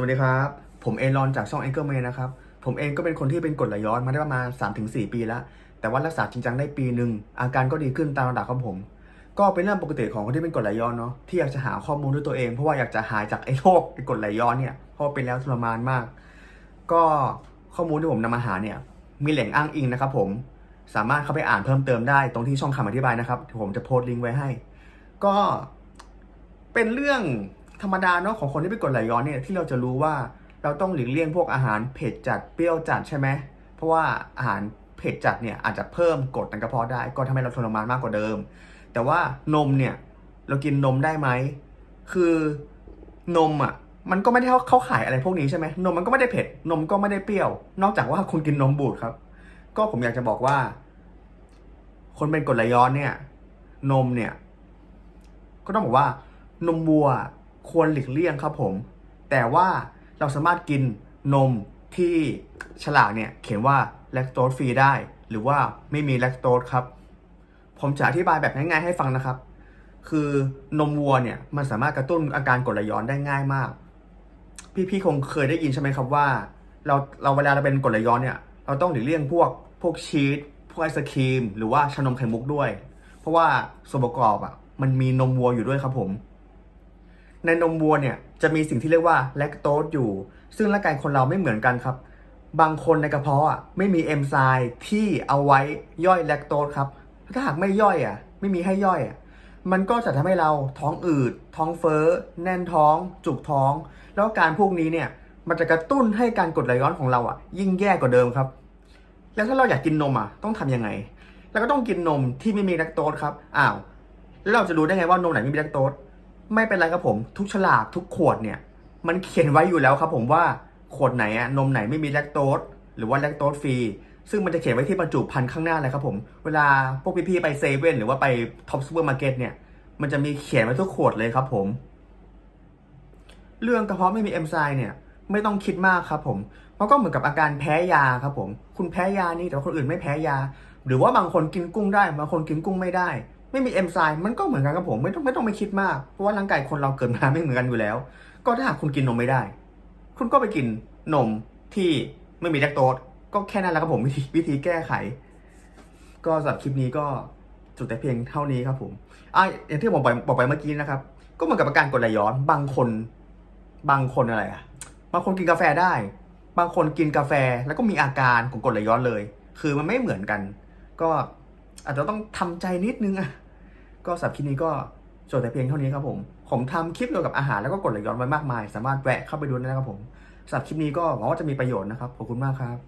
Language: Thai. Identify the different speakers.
Speaker 1: สวัสดีครับ ผมเอรอนจากช่อง a n g e r m a n นะครับ ผมเองก็เป็นคนที่เป็นกรดไหลย้อนมาได้ประมาณ 3-4 ปีแล้ว แต่ว่ารักษาจริงจังได้ปีหนึ่ง อาการก็ดีขึ้นตามระดับครับผม ก็เป็นเรื่องปกติของคนที่เป็นกรดไหลย้อนเนาะ ที่อยากจะหาข้อมูลด้วยตัวเอง เพราะว่าอยากจะหายจากไอ้โรคไอ้กรดไหลย้อนเนี่ย เพราะเป็นแล้วทรมานมาก ก็ข้อมูลที่ผมนำมาหาเนี่ย มีแหล่งอ้างอิงนะครับผม สามารถเข้าไปอ่านเพิ่มเติมได้ตรงที่ช่องคำอธิบายนะครับ ผมจะโพสต์ลิงก์ไว้ให้ ก็เป็นเรื่อง ธรรมดาเนาะของคนที่เป็นกรดไหลย้อนเนี่ยที่เราจะรู้ว่าเราต้องหลีกเลี่ยงพวกอาหารเผ็ดจัดเปรี้ยวจัดใช่ไหมเพราะว่าอาหารเผ็ดจัดเนี่ยอาจจะเพิ่มกรดในกระเพาะได้ ก็ทำให้เราทรมานมากกว่าเดิม แต่ว่านมเนี่ยเรากินนมได้ไหมคือนมอะมันก็ไม่ได้เขาเข้าขายอะไรพวกนี้ใช่ไหมนมมันก็ไม่ได้เผ็ด นมก็ไม่ได้เปรี้ยว นอกจากว่าคุณกินนมบูดครับ ก็ผมอยากจะบอกว่า คนเป็นกรดไหลย้อนเนี่ย นมเนี่ย ก็ต้องบอกว่านมวัว ควรหลีกเลี่ยงครับผม แต่ว่าเราสามารถกินนมที่ฉลากเนี่ยเขียนว่าแลคโตสฟรีได้ หรือว่าไม่มีแลคโตสครับ ผมจะอธิบายแบบง่ายๆให้ฟังนะครับ คือนมวัวเนี่ยมันสามารถกระตุ้นอาการกรดไหลย้อนได้ง่ายมาก พี่ๆคงเคยได้ยินใช่ไหมครับว่า เราเราเวลาเราเป็นกรดไหลย้อนเนี่ย เราต้องหลีกเลี่ยงพวกพวกชีสพวกไอศครีม หรือว่าชานมไข่มุกด้วย เพราะว่าส่วนประกอบอะมันมีนมวัวอยู่ด้วยครับผม ในนมวัวเนี่ยจะมีสิ่งที่เรียกว่าแลคโตสอยู่ ซึ่งร่างกายคนเราไม่เหมือนกันครับ บางคนในกระเพาะอะไม่มีเอนไซม์ที่เอาไว้ย่อยแลคโตสครับ ถ้าหากไม่ย่อยอะ ไม่มีให้ย่อยอะ มันก็จะทำให้เราท้องอืด ท้องเฟ้อ แน่นท้อง จุกท้อง แล้วการพวกนี้เนี่ย มันจะกระตุ้นให้การกดไหลย้อนของเราอะ ยิ่งแย่กว่าเดิมครับ แล้วถ้าเราอยากกินนมอะ ต้องทำยังไง เราก็ต้องกินนมที่ไม่มีแลคโตสครับ อ้าว แล้วเราจะรู้ได้ไงว่านมไหนไม่มีแลคโตส ไม่เป็นไรครับผม ทุกฉลากทุกขวดเนี่ย มันเขียนไว้อยู่แล้วครับผมว่าขวดไหนอะนมไหนไม่มีแลคโตสหรือว่าแลคโตสฟรีซึ่งมันจะเขียนไว้ที่บรรจุภัณฑ์ข้างหน้าเลยครับผม เวลาพวกพี่ๆไปเซเว่นหรือว่าไปท็อปซูเปอร์มาร์เก็ตเนี่ย มันจะมีเขียนไว้ทุกขวดเลยครับผม เรื่องกระเพาะไม่มีเอนไซม์เนี่ย ไม่ต้องคิดมากครับผม มันก็เหมือนกับอาการแพ้ยาครับผม คุณแพ้ยานี่แต่คนอื่นไม่แพ้ยา หรือว่าบางคนกินกุ้งได้ บางคนกินกุ้งไม่ได้ ไม่มีเอนไซม์มันก็เหมือนกันครับผมไม่ต้องไม่ต้องไปคิดมาก เพราะว่าร่างกายคนเราเกิดมาไม่เหมือนกันอยู่แล้ว ก็ถ้าหากคุณกินนมไม่ได้ คุณก็ไปกินนมที่ไม่มีแลคโตสก็แค่นั้นแหละครับผมวิธีวิธีแก้ไข ก็สำหรับคลิปนี้ก็จุดแต่เพียงเท่านี้ครับผมอะอย่างที่ผมบอกไปบอกไปเมื่อกี้นะครับ ก็เหมือนกับอาการกรดไหลย้อนบางคน บางคนอะไรอะบางคนกินกาแฟได้ บางคนกินกาแฟแล้วก็มีอาการของกรดไหลย้อนเลย คือมันไม่เหมือนกัน ก็ อาจจะต้องทำใจนิดนึงอะก็สับคลิปนี้ก็จบแต่เพียงเท่านี้ครับผม ผมทำคลิปเกี่ยวกับอาหารแล้วก็กดไลค์ย้อนไว้มากมาย สามารถแวะเข้าไปดูได้นะครับผมสับคลิปนี้ก็หวังว่าจะมีประโยชน์นะครับ ขอบคุณมากครับ